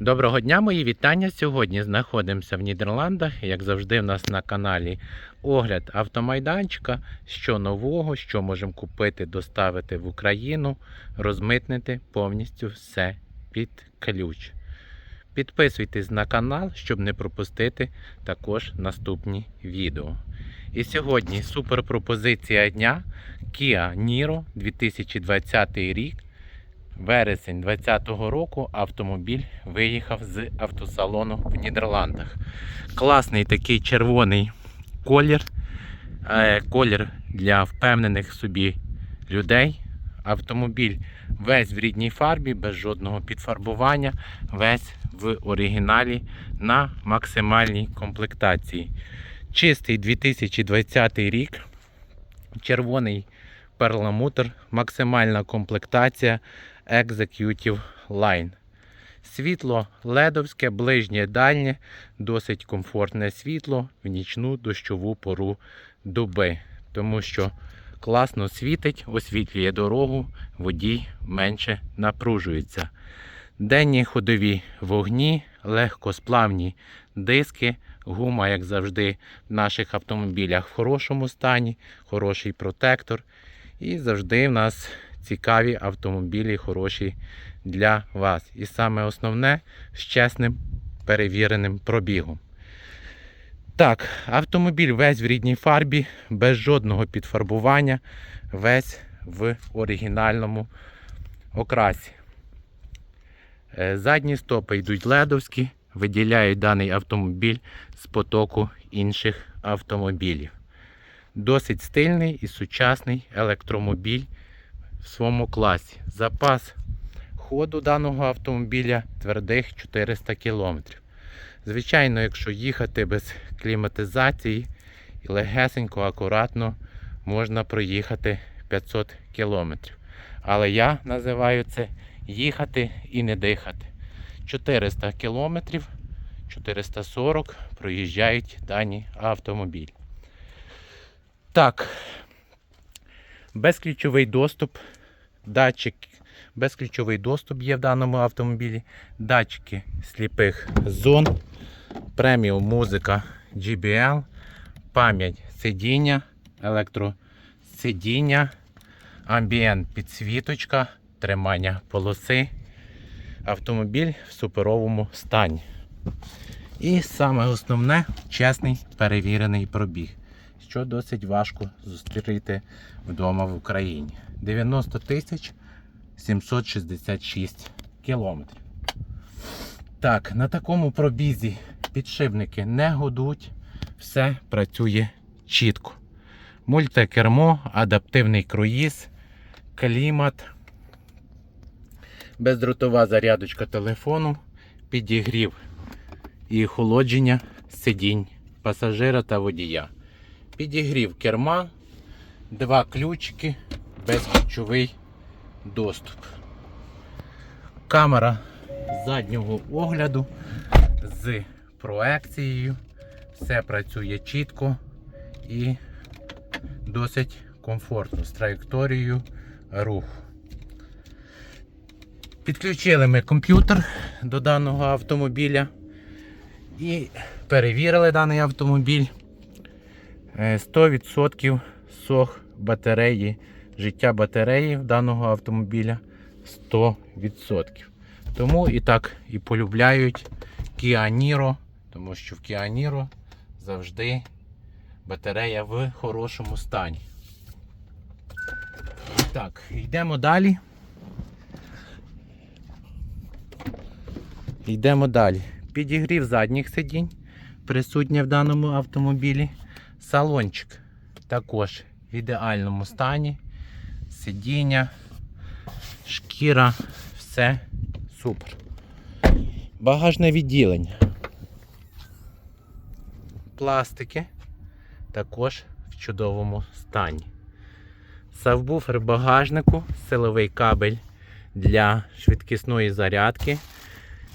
Доброго дня, мої вітання. Сьогодні знаходимося в Нідерландах. Як завжди, в нас на каналі огляд автомайданчика, що нового, що можемо купити, доставити в Україну, розмитнити повністю все під ключ. Підписуйтесь на канал, щоб не пропустити також наступні відео. І сьогодні супер пропозиція дня Kia Niro 2020 рік. Вересень 2020 року автомобіль виїхав з автосалону в Нідерландах. Класний такий червоний колір. Е, Колір для впевнених собі людей. Автомобіль весь в рідній фарбі, без жодного підфарбування, весь в оригіналі на максимальній комплектації. Чистий 2020 рік. Червоний перламутр, максимальна комплектація Executive Line. Світло ледовське, ближнє дальнє, досить комфортне світло в нічну дощову пору доби, тому що класно світить, освітлює дорогу, водій менше напружується. Денні ходові вогні, легкосплавні диски, гума, як завжди, в наших автомобілях в хорошому стані, хороший протектор. І завжди в нас цікаві автомобілі, хороші для вас. І саме основне з чесним перевіреним пробігом. Так, автомобіль весь в рідній фарбі, без жодного підфарбування, весь в оригінальному окрасі. Е, Задні стопи йдуть ледовські, виділяють даний автомобіль з потоку інших автомобілів. Досить стильний і сучасний електромобіль в своєму класі. Запас ходу даного автомобіля твердих 400 км. Звичайно, якщо їхати без кліматизації і легесенько, акуратно можна проїхати 500 км. Але я називаю це їхати і не дихати. 400 км, 440 проїжджають дані автомобілі. Так, безключовий доступ, датчик, безключовий доступ є в даному автомобілі, датчики сліпих зон, преміум музика GBL, пам'ять сидіння, електросидіння, амбієнт підсвіточка, тримання полоси. Автомобіль в суперовому стані. І саме основне чесний перевірений пробіг що досить важко зустріти вдома в Україні. 90 тисяч 766 кілометрів. Так, на такому пробізі підшипники не годуть, все працює чітко. Мультикермо, адаптивний круїз, клімат, бездротова зарядочка телефону, підігрів і охолодження сидінь пасажира та водія підігрів керма, два ключики, безключовий доступ. Камера заднього огляду з проекцією. Все працює чітко і досить комфортно з траєкторією руху. Підключили ми комп'ютер до даного автомобіля і перевірили даний автомобіль. 100% сох батареї, життя батареї даного автомобіля 100%. Тому і так і полюбляють Kia Niro, тому що в Kia Niro завжди батарея в хорошому стані. Так, йдемо далі. Йдемо далі. Підігрів задніх сидінь присутнє в даному автомобілі. Салончик також в ідеальному стані. Сидіння, шкіра, все супер. Багажне відділення. Пластики також в чудовому стані. Сабвуфер багажнику, силовий кабель для швидкісної зарядки.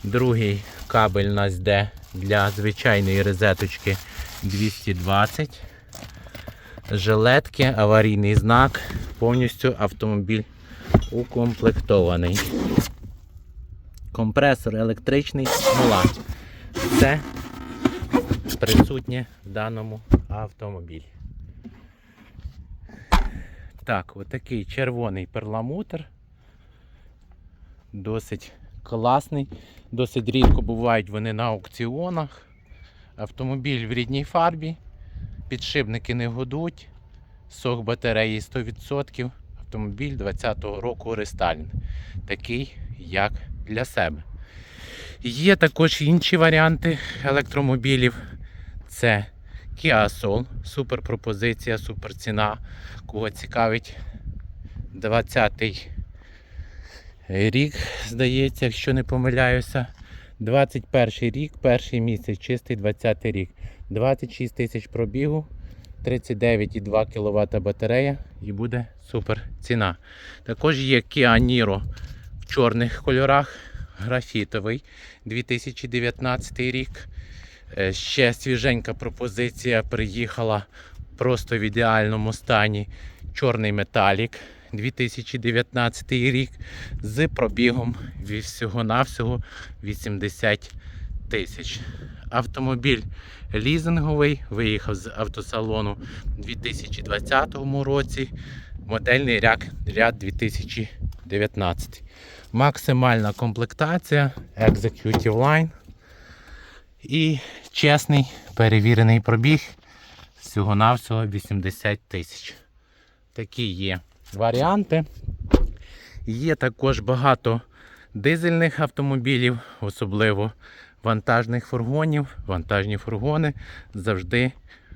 Другий кабель у нас йде для звичайної розеточки 220. Жилетки, аварійний знак, повністю автомобіль укомплектований. компресор електричний, смола. Це присутнє в даному автомобілі. Так, отакий червоний перламутр. Досить класний. Досить рідко бувають вони на аукціонах. Автомобіль в рідній фарбі. Підшипники не годуть. Сок батареї 100%. Автомобіль 20-го року рестайлінг. Такий, як для себе. Є також інші варіанти електромобілів. Це Kia Soul, супер пропозиція, супер ціна. Кого цікавить 20-й рік, здається, якщо не помиляюся. 21 рік, перший місяць, чистий 20 рік. 26 тисяч пробігу, 39,2 кВт батарея і буде супер ціна. Також є Kia Niro в чорних кольорах, графітовий 2019 рік. Е, Ще свіженька пропозиція приїхала просто в ідеальному стані. Чорний металік 2019 рік з пробігом всього-навсього 80 тисяч. Автомобіль лізинговий, виїхав з автосалону у 2020 році. Модельний ряд, ряд 2019. Максимальна комплектація Executive Line. І чесний перевірений пробіг всього-навсього 80 тисяч. Такі є варіанти. Є також багато дизельних автомобілів, особливо вантажних фургонів. Вантажні фургони завжди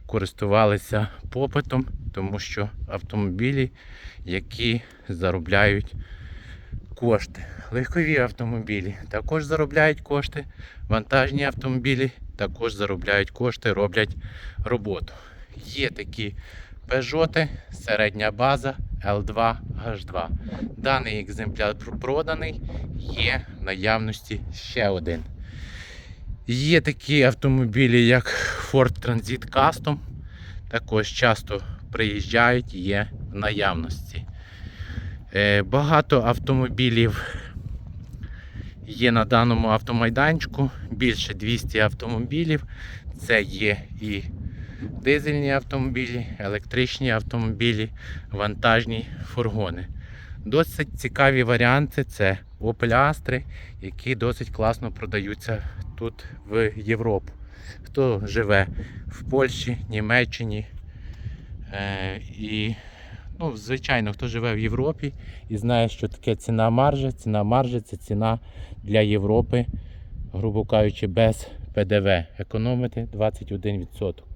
користувалися попитом, тому що автомобілі, які заробляють кошти. Легкові автомобілі також заробляють кошти. Вантажні автомобілі також заробляють кошти, роблять роботу. Є такі Peugeot, середня база L2 H2. Даний екземпляр проданий, є в наявності ще один. Є такі автомобілі, як Ford Transit Custom. Також часто приїжджають, є в наявності. Е, Багато автомобілів є на даному автомайданчику. Більше 200 автомобілів. Це є і дизельні автомобілі, електричні автомобілі, вантажні фургони. Досить цікаві варіанти це Opel Astra, які досить класно продаються тут в Європу. Хто живе в Польщі, Німеччині е, і Ну, звичайно, хто живе в Європі і знає, що таке ціна маржа. Ціна маржа це ціна для Європи, грубо кажучи, без ПДВ. Економити 21%.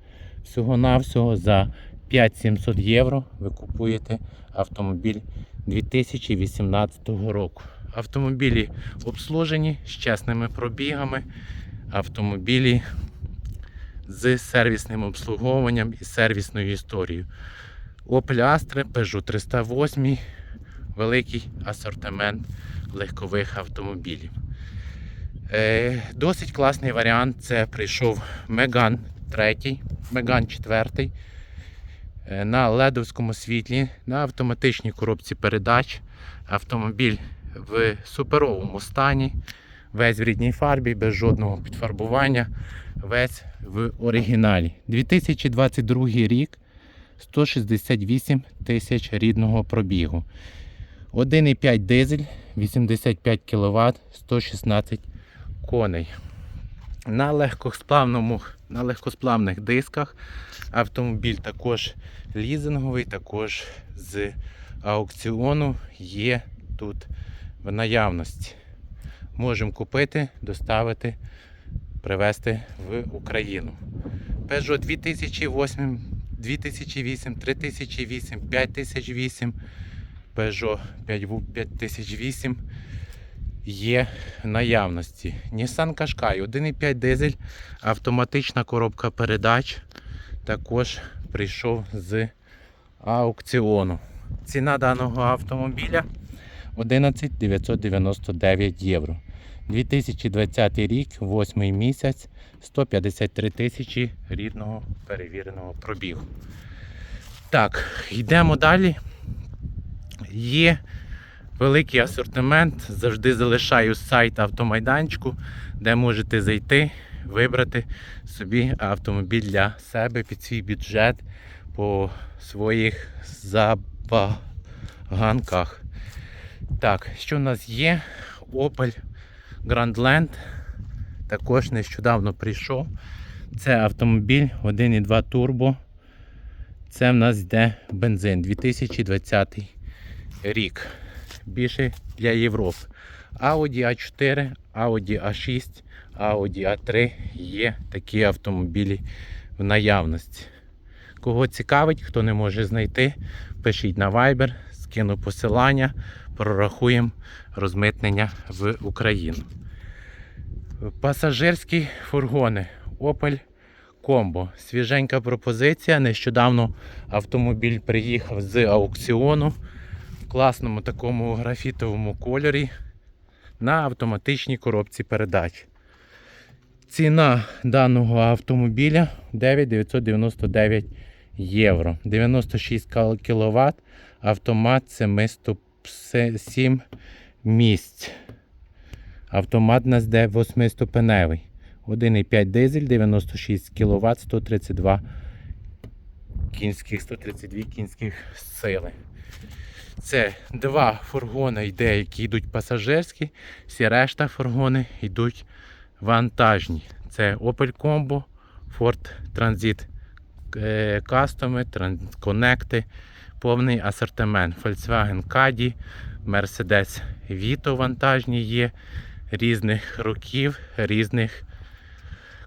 Всього-навсього за 5700 євро ви купуєте автомобіль 2018 року. Автомобілі обслужені з чесними пробігами. Автомобілі з сервісним обслуговуванням і сервісною історією. Opel Astra, Peugeot 308, великий асортимент легкових автомобілів. Е, досить класний варіант. Це прийшов Megane 3, Megane 4 е, на ледовському світлі, на автоматичній коробці передач. Автомобіль в суперовому стані, весь в рідній фарбі, без жодного підфарбування, весь в оригіналі. 2022 рік. 168 тисяч рідного пробігу. 1,5 дизель, 85 кВт, 116 коней. На легкосплавному, на легкосплавних дисках автомобіль також лізинговий, також з аукціону є тут в наявності. Можемо купити, доставити, привезти в Україну. Peugeot 2008 2008, 3008, 5008, Peugeot 5008 є наявності. Nissan Qashqai 1,5 дизель, автоматична коробка передач. Також прийшов з аукціону. Ціна даного автомобіля 11 999 євро. 2020 рік, 8 місяць, 153 тисячі рідного перевіреного пробігу. Так, йдемо далі. Є Великий асортимент. Завжди залишаю сайт автомайданчику, де можете зайти, вибрати собі автомобіль для себе під свій бюджет по своїх забаганках. Так, що в нас є? Opel Grandland. Також нещодавно прийшов. Це автомобіль 1.2 турбо. Це в нас йде бензин 2020 рік. Більше для Європи. Audi A4, Audi A6, Audi A3 є такі автомобілі в наявності. Кого цікавить, хто не може знайти, пишіть на Viber, скину посилання, прорахуємо розмитнення в Україну. Пасажирські фургони Opel Combo. Свіженька пропозиція. Нещодавно автомобіль приїхав з аукціону класному такому графітовому кольорі на автоматичній коробці передач. Ціна даного автомобіля 9,999 євро. 96 кВт, автомат 7 місць. Автомат нас де 8-ступеневий. 1,5 дизель, 96 кВт, 132 кінських, 132 кінських сили. Це два фургони йде, які йдуть пасажирські, всі решта фургони йдуть вантажні. Це Opel Combo, Ford Transit е, Custom, Connect, повний асортимент. Volkswagen Caddy, Mercedes Vito вантажні є різних років, різних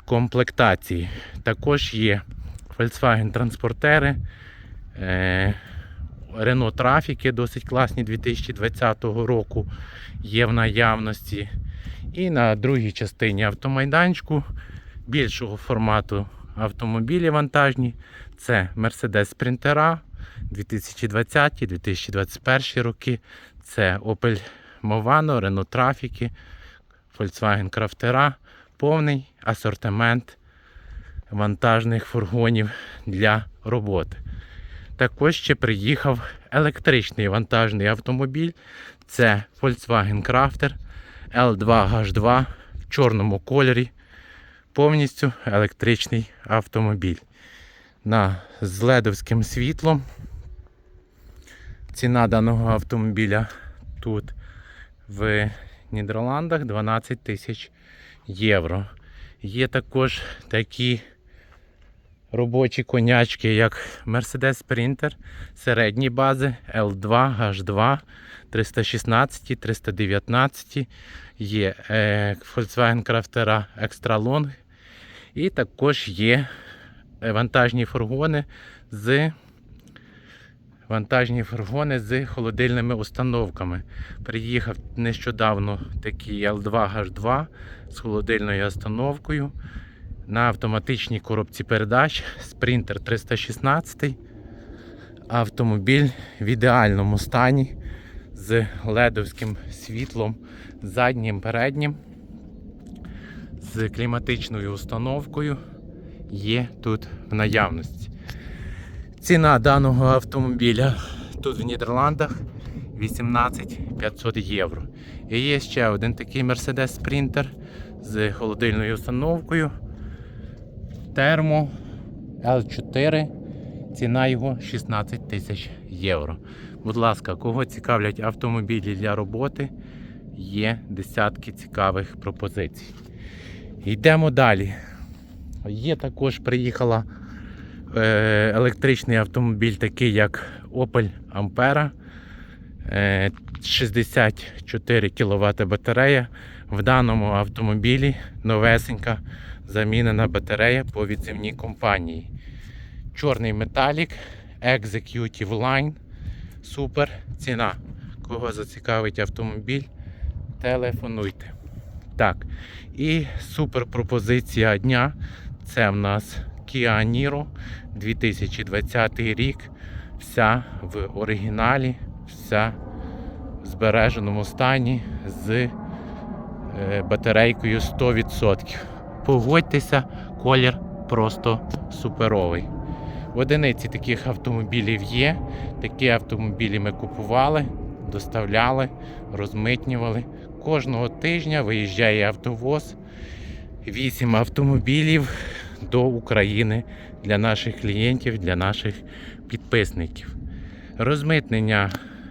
комплектацій. Також є Volkswagen транспортери, Renault Трафіки досить класні 2020 року є в наявності. І на другій частині автомайданчику більшого формату автомобілі вантажні. Це Mercedes Sprinter 2020-2021 роки. Це Opel Movano, Renault Трафіки, Volkswagen Крафтера, повний асортимент вантажних фургонів для роботи. Також ще приїхав електричний вантажний автомобіль. Це Volkswagen Crafter L2H2 в чорному кольорі. Повністю електричний автомобіль. На з ледовським світлом. Ціна даного автомобіля тут в Нідерландах 12 тисяч євро. Є також такі робочі конячки, як Mercedes Sprinter середні бази L2, H2, 316, 319. Є е, Volkswagen Craftera Extra Long. І також є вантажні фургони з вантажні фургони з холодильними установками. Приїхав нещодавно такий L2H2 з холодильною установкою на автоматичній коробці передач Sprinter 316. Автомобіль в ідеальному стані з ледовським світлом заднім переднім, з кліматичною установкою є тут в наявності. Ціна даного автомобіля тут в Нідерландах 18 500 євро. І є ще один такий Mercedes Sprinter з холодильною установкою. Термо L4. Ціна його 16 тисяч євро. Будь ласка, кого цікавлять автомобілі для роботи, є десятки цікавих пропозицій. Йдемо далі. Є також приїхала е, електричний автомобіль, такий як Opel Ampera. Е, 64 кВт батарея. В даному автомобілі новесенька замінена батарея по відзивній компанії. Чорний металік, Executive Line. Супер ціна. Кого зацікавить автомобіль, телефонуйте. Так, і супер пропозиція дня. Це в нас Kia Niro 2020 рік. Вся в оригіналі, вся в збереженому стані з е, батарейкою 100%. Погодьтеся, колір просто суперовий. В одиниці таких автомобілів є. Такі автомобілі ми купували. доставляли, розмитнювали. Кожного тижня виїжджає автовоз, 8 автомобілів до України для наших клієнтів, для наших підписників. Розмитнення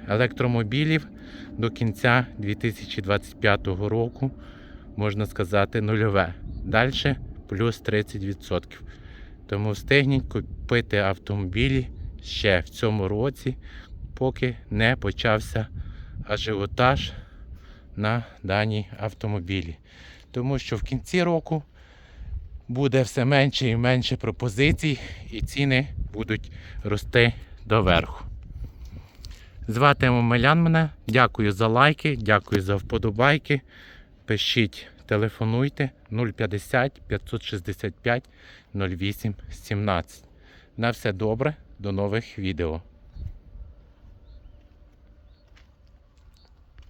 електромобілів до кінця 2025 року, можна сказати, нульове. Далі плюс 30%. Тому встигніть купити автомобілі ще в цьому році, поки не почався ажіотаж на дані автомобілі. Тому що в кінці року буде все менше і менше пропозицій, і ціни будуть рости доверху. Звати Омелян мене. Дякую за лайки, дякую за вподобайки. Пишіть, телефонуйте 050 565 08 17. На все добре, до нових відео.